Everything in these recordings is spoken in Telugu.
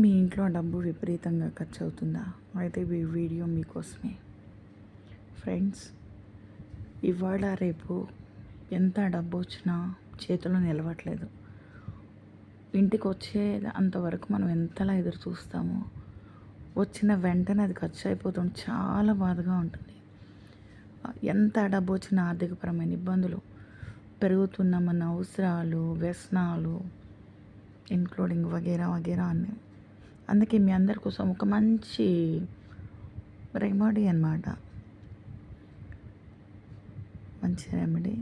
మీ ఇంట్లో డబ్బు విపరీతంగా ఖర్చు అవుతుందా అయితే ఈ వీడియో మీకోసమే. ఫ్రెండ్స్ ఇవాళ రేపు ఎంత డబ్బు వచ్చినా చేతిలో నిలవట్లేదు. ఇంటికి వచ్చే అంతవరకు మనం ఎంతలా ఎదురు చూస్తామో వచ్చిన వెంటనే అది ఖర్చు అయిపోతుంది చాలా బాధగా ఉంటుంది. ఎంత డబ్బు వచ్చిన ఆర్థికపరమైన ఇబ్బందులు పెరుగుతున్న మన అవసరాలు వ్యసనాలు ఇన్క్లూడింగ్ వగేరా వగేరా అన్నీ అందుకే మీ అందరి కోసం ఒక మంచి రెమెడీ అనమాట మంచి రెమెడీ.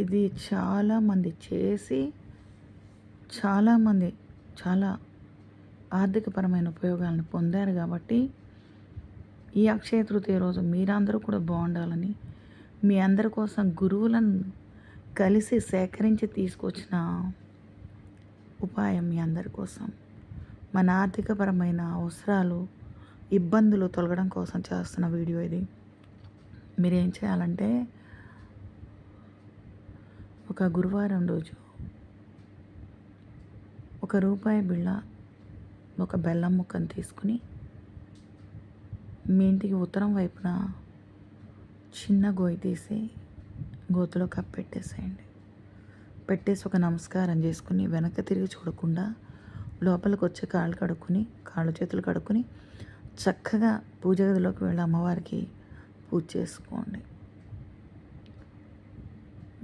ఇది చాలామంది చేసి చాలామంది చాలా ఆర్థికపరమైన ఉపయోగాలను పొందారు కాబట్టి ఈ అక్షయ తృతీయ రోజు మీరందరూ కూడా బాగుండాలని మీ అందరి కోసం గురువులను కలిసి సేకరించి తీసుకొచ్చిన ఉపాయం మీ అందరి కోసం. మన ఆర్థికపరమైన అవసరాలు ఇబ్బందులు తొలగడం కోసం చేస్తున్న వీడియో ఇది. మీరేం చేయాలంటే ఒక గురువారం రోజు ఒక రూపాయి బిళ్ళ ఒక బెల్లం ముక్కను తీసుకుని మీ ఇంటికి ఉత్తరం వైపున చిన్న గోయి తీసి గోతులో కప్పెట్టేసేయండి. పెట్టేసి ఒక నమస్కారం చేసుకుని వెనక్కి తిరిగి చూడకుండా లోపలికి వచ్చి కాళ్ళు కడుక్కుని కాళ్ళు చేతులు కడుక్కుని చక్కగా పూజ గదిలోకి వెళ్ళి అమ్మవారికి పూజ చేసుకోండి.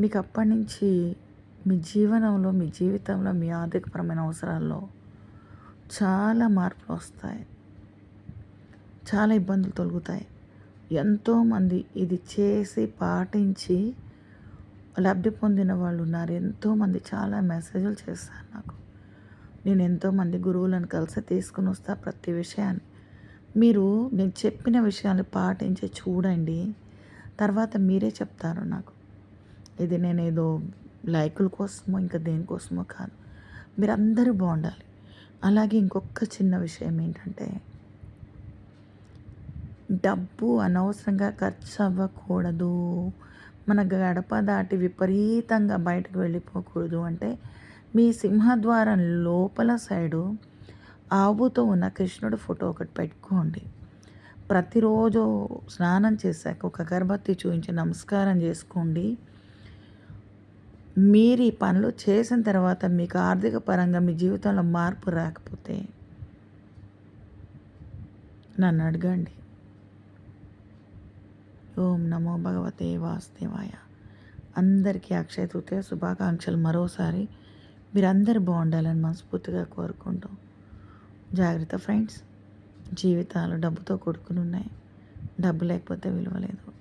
మీకు అప్పటి నుంచి మీ జీవనంలో మీ జీవితంలో మీ ఆర్థికపరమైన అవసరాల్లో చాలా మార్పులు వస్తాయి. చాలా ఇబ్బందులు తొలుగుతాయి. ఎంతోమంది ఇది చేసి పాటించి లబ్ధి పొందిన వాళ్ళు ఉన్నారు. ఎంతోమంది చాలా మెసేజ్లు చేస్తారు నాకు. నేను ఎంతోమంది గురువులను కలిసి తీసుకుని వస్తా ప్రతి విషయాన్ని. మీరు నేను చెప్పిన విషయాలు పాటించి చూడండి. తర్వాత మీరే చెప్తారు నాకు. ఇది నేను ఏదో లైకుల కోసమో ఇంకా దేనికోసమో కాదు. మీరందరూ బాగుండాలి. అలాగే ఇంకొక చిన్న విషయం ఏంటంటే డబ్బు అనవసరంగా ఖర్చు అవ్వకూడదు. మన గడప దాటి విపరీతంగా బయటకు వెళ్ళిపోకూడదు. అంటే మీ సింహద్వారం లోపల సైడు ఆవుతో ఉన్న కృష్ణుడు ఫోటో ఒకటి పెట్టుకోండి. ప్రతిరోజు స్నానం చేశాక ఒక అగరబత్తి చూపించి నమస్కారం చేసుకోండి. మీరు ఈ పనులు చేసిన తర్వాత మీకు ఆర్థిక పరంగా మీ జీవితంలో మార్పు రాకపోతే నన్ను అడగండి. ఓం నమో భగవతే వాసుదేవాయ. అందరికీ అక్షయ తృతీయ శుభాకాంక్షలు. మరోసారి మీరందరూ బాగుండాలని మనస్ఫూర్తిగా కోరుకుంటాం జాగ్రత్త ఫ్రెండ్స్. జీవితాలు డబ్బుతో కొడుకుని ఉన్నాయి. డబ్బు లేకపోతే విలువ లేదు.